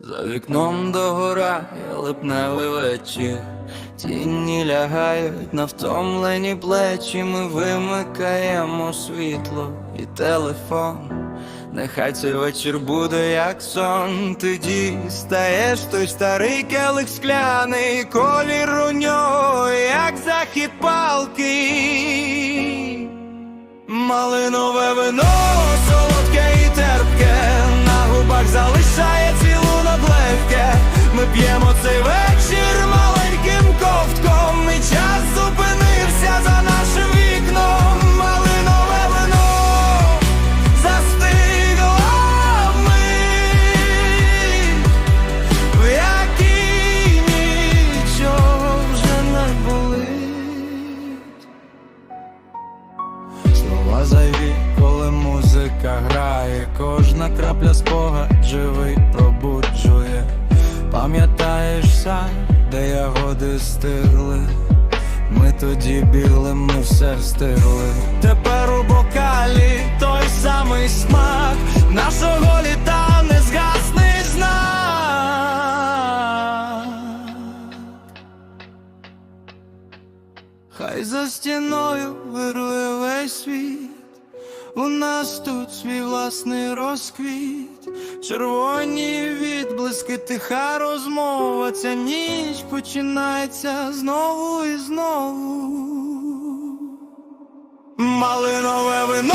За вікном догорає липневий вечір, тіні лягають на втомлені плечі, ми вимикаємо світло і телефон. Нехай цей вечір буде як сон, ти дістаєш той старий келих скляний, колір у нього, як захід палки. Малинове вино, зайві, коли музика грає, кожна крапля спогад живий пробуджує. Пам'ятаєш сам, де ягоди стигли. Ми тоді бігли, ми все встигли. Тепер у бокалі той самий смак нашого літа не згасний знак. Хай за стіною вирує весь світ, у нас тут свій власний розквіт, червоні відблиски, тиха розмова, ця ніч починається знову і знову. Малинове вино